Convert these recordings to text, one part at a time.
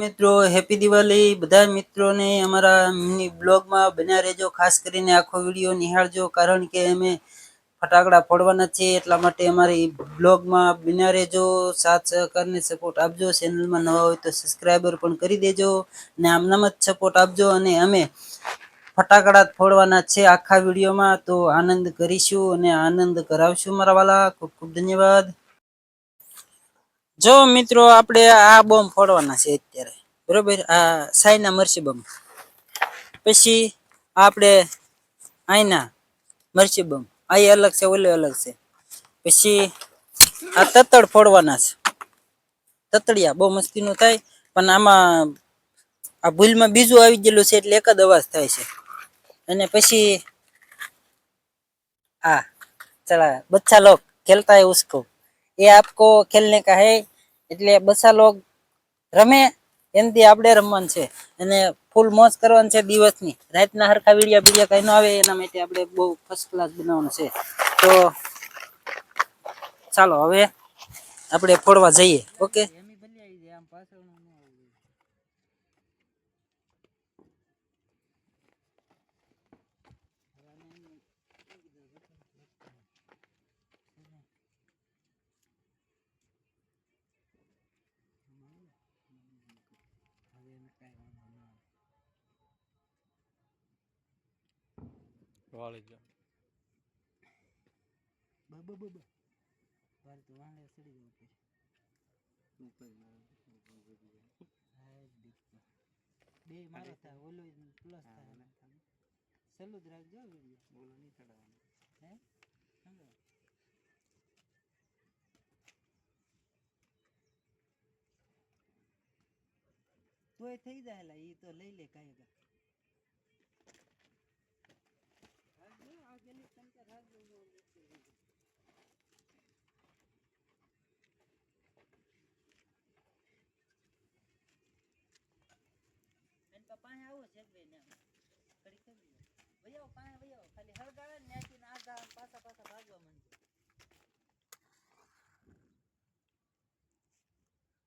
મિત્રો હેપી દિવાળી બધા મિત્રોને અમારા બ્લોગમાં બન્યા રહેજો. ખાસ કરીને આખો વીડિયો નિહાળજો, કારણ કે અમે ફટાકડા ફોડવાના છીએ, એટલા માટે અમારી બ્લોગમાં બન્યા રહેજો. સાથ સહકારને સપોર્ટ આપજો. ચેનલમાં નવા હોય તો સબસ્ક્રાઈબર પણ કરી દેજો અને આમનામ જ સપોર્ટ આપજો અને અમે ફટાકડા ફોડવાના છે આખા વિડીયોમાં. તો આનંદ કરીશું અને આનંદ કરાવશું મારા વાલા. ખૂબ ખૂબ ધન્યવાદ. જો મિત્રો આપણે આ બોમ્બ ફોડવાના છે અત્યારે બરોબર આ સાઈના મરચી બોમ્બ પછી આપણે આઈના મરચી બોમ્બ આ ઈ અલગ છે ઓલે અલગ છે પછી આ તતડ ફોડવાના છે તતડિયા બહુ મસ્તીનું થાય પણ આમાં આ ભૂલમાં બીજું આવી ગયેલું છે એટલે એક જ અવાજ થાય છે અને પછી આ चला बच्चा लोग खेलता है उसको ये आपको खेलने का है એટલે બચ્ચા લોગ રમે એનથી આપણે રમવાનું છે. અને ફૂલ મોજ કરવાનું છે દિવસની. રાતના હરખા વીડિયા બીડિયા કઈ ન આવે એના માટે આપણે બહુ ફર્સ્ટ ક્લાસ બનાવવાનું છે. તો ચાલો હવે આપણે ફોડવા જઈએ. ઓકે વાળી ગયો બે મારો થાય ઓલો પ્લસ થાય સલું જ રાખજો વિડિયો બોલો નહીં ચડાવવાનો હે સમજો તોય થઈ જાય લા ઈ તો લઈ લે કાંઈ પાસે આવો છે એમ. ઘડીક કરી પાસે વઈ આવો. ખાલી હળગાવે ને નાખીને ને આ ગાળા પાછા પાછા ભાગવા માંડજો.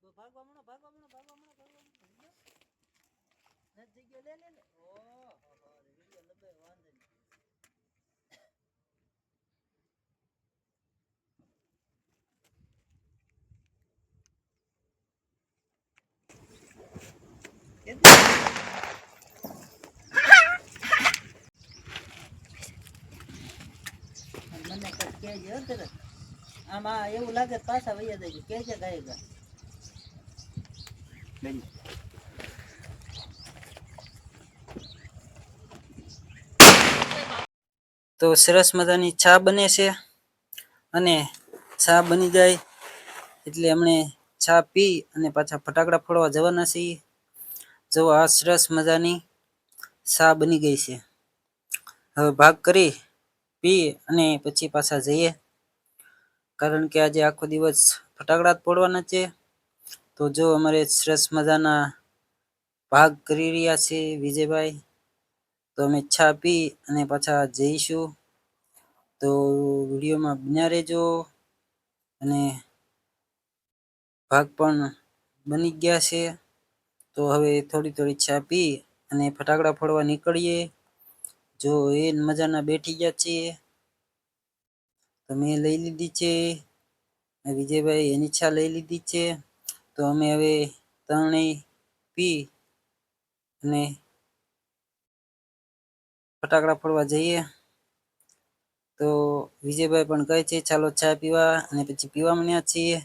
તો ભાગવા માંડો, ભાગવા માંડો, ભાગવા માંડો, ભાગવા માંડો. નથી જગ્યા લે લે. ઓહો હો, વિડિયો લંબાઈ વાંધો નહીં. તરત. આમાં એવું લાગે તો પાછા વૈયા દેજો કેજે કા. તો સરસ મજાની ચા બને છે અને ચા બની જાય એટલે અમને ચા પી અને પાછા ફટાકડા ફોડવા જવાના છીએ જો આ સરસ મજાની ચા બની ગઈ છે હવે ભાગ કરી પી અને પછી પાછા જઈએ. કારણ કે આજે આખો દિવસ ફટાકડા જ ફોડવાના છે. તો જો અમારે સરસ મજાના ભાગ કરી રહ્યા છે વિજયભાઈ, તો અમે ચા પી અને પાછા જઈશું. તો વિડીયોમાં બન્યા રહેજો. અને ભાગ પણ બની ગયા છે. તો હવે થોડી થોડી ચા પી અને ફટાકડા ફોડવા નીકળીએ. જો એ મજાના બેઠી ગયા છીએ તો મેં લઈ લીધી છે. વિજયભાઈ એની ઈચ્છા લઈ લીધી છે. તો અમે હવે ત્રણેય પી અને ફટાકડા ફોડવા જઈએ. તો વિજયભાઈ પણ કહે છે, ચાલો ચા પીવા અને પછી પીવા માંડ્યા છીએ.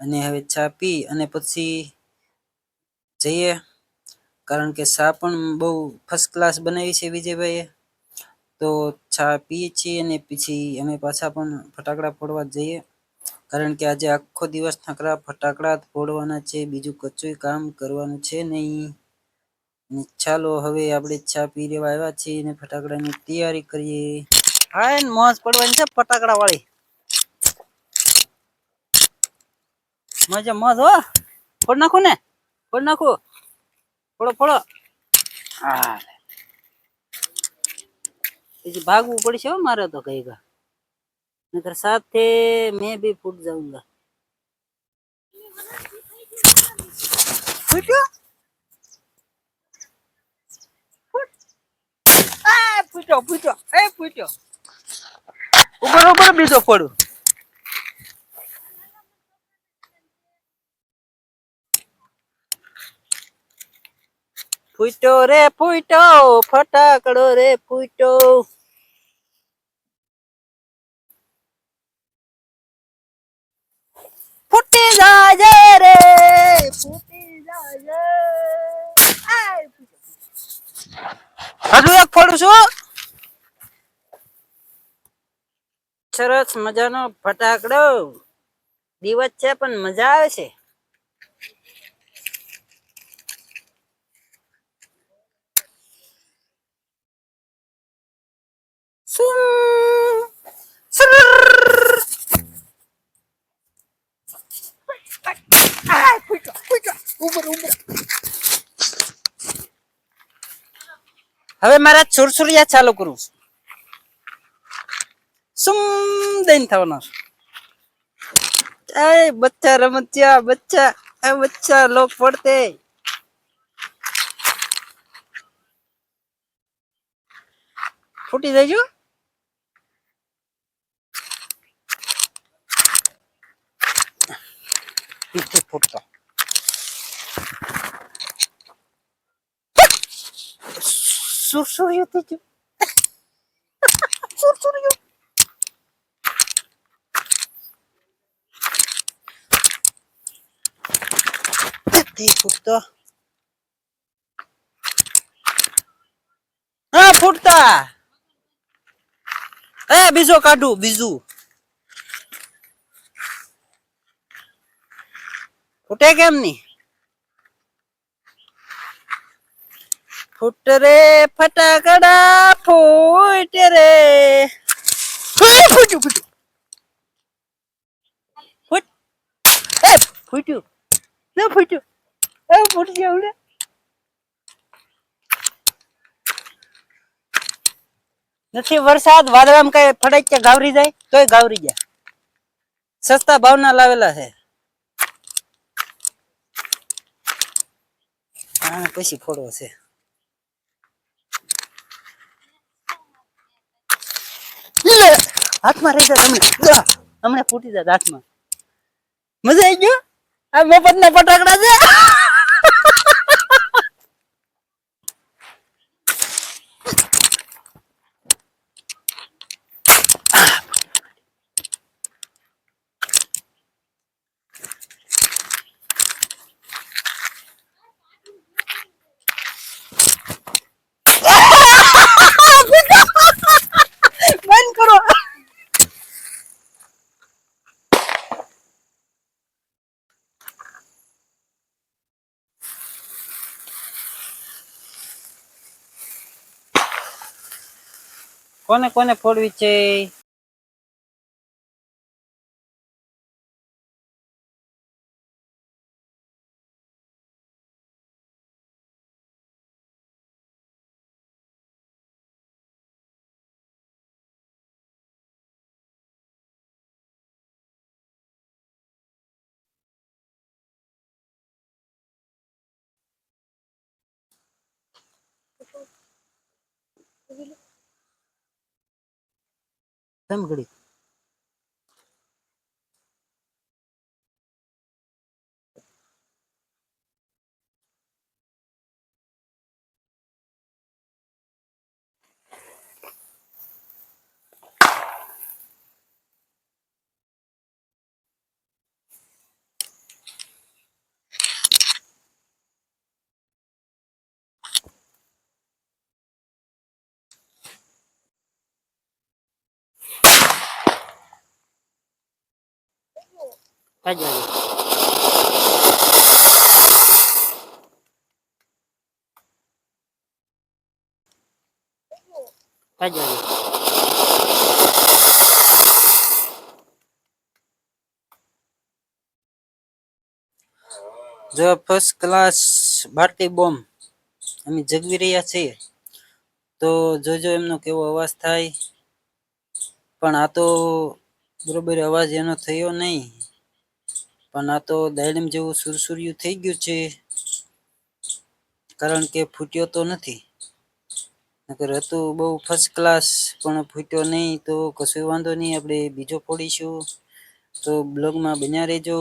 અને હવે ચા પી અને પછી જઈએ. કારણ કે ચા પણ બહુ ફર્સ્ટ ક્લાસ બનાવી છે વિજયભાઈએ. તો ચા પીએ છીએ અને પછી અમે પાછા પણ ફટાકડા ફોડવા જઈએ. કારણ કે આજે આખો દિવસ થકરા ફટાકડા ફોડવાના છે, બીજું કચું કામ કરવાનું છે નહીં. ને ચાલો હવે આપણે ચા પી લેવા આવ્યા છીએ અને ફટાકડાની તૈયારી કરીએ. હા, એને મોજ પડવાની છે ફટાકડા વાળી મજા, મોજ હો. ફોડ નાખું ને? ફોડ નાખું? ફોડો ફોડો હા. પછી ભાગવું પડશે હો મારે તો કઈ ગા. નકર સાથે મેં બી ફૂટ જાઉંગા ફૂટ્યો? ફૂટ્યો ફૂટ્યો એ ફૂટ્યો. ઉપર ઉપર બીજો ફોડું ફૂટ્યો રે ફૂટો ફટાકડો રે ફૂટો ફૂટી જાય રે, ફૂટી જાય હજુ એક ફોડું છું. સરસ મજાનો ફટાકડો. દિવસ છે પણ મજા આવે છે સુમ, સુરર. આય, ફૂટ્યો, ફૂટ્યો. ઉપર, ઉપર. હવે મારા છુરછુરિયા ચાલુ કરું છું. સુમ દઈને થવાનો એ બચ્ચા રમતિયા, બચ્ચા એ બચ્ચા લોક પડતે ફૂટી જજો નથી ફૂટતો સુરસુરિયું થઈ ગયું સુરસુરિયું નથી ફૂટતો હા ફૂટતા એ બીજો કાઢું બીજું ફૂટે કેમ ની ફૂટ રે ફટાકડા ફૂટ રે ફૂટ્યું ફૂટ્યું. ફૂટ. એ ફૂટ્યું. ના ફૂટ્યું. એ ફૂટી ગયું ને નથી વરસાદ વાદળામાં કઈ ફડાઈ ગાવરી જાય? તોય ગાવરી જાય. સસ્તા ભાવના લાવેલા છે. પછી ફોડવો છે લે હાથમાં રહી જાય તમને. હમણાં ફૂટી જાય હાથમાં મજા આવી ગયો? આ મફત ના ફટાકડા છે બંધ કરો કોને કોને ફોડવી છે કેમ ઘડી કાઢી આવી કાઢી આવી જો ફર્સ્ટ ક્લાસ ભારતીય બોમ્બ અમે જગવી રહ્યા છીએ. તો જોજો એમનો કેવો અવાજ થાય. પણ આ તો બરોબર અવાજ એનો થયો નહીં. પણ આ તો દાયડમ જેવું સુરસુર્યું થઈ ગયું છે. કારણ કે ફૂટ્યો તો નથી. નકર હતું બહુ ફર્સ્ટ ક્લાસ પણ ફૂટ્યો નહીં તો કશું વાંધો નહીં, આપણે બીજો ફોડીશું. તો બ્લોગમાં બન્યા રહેજો.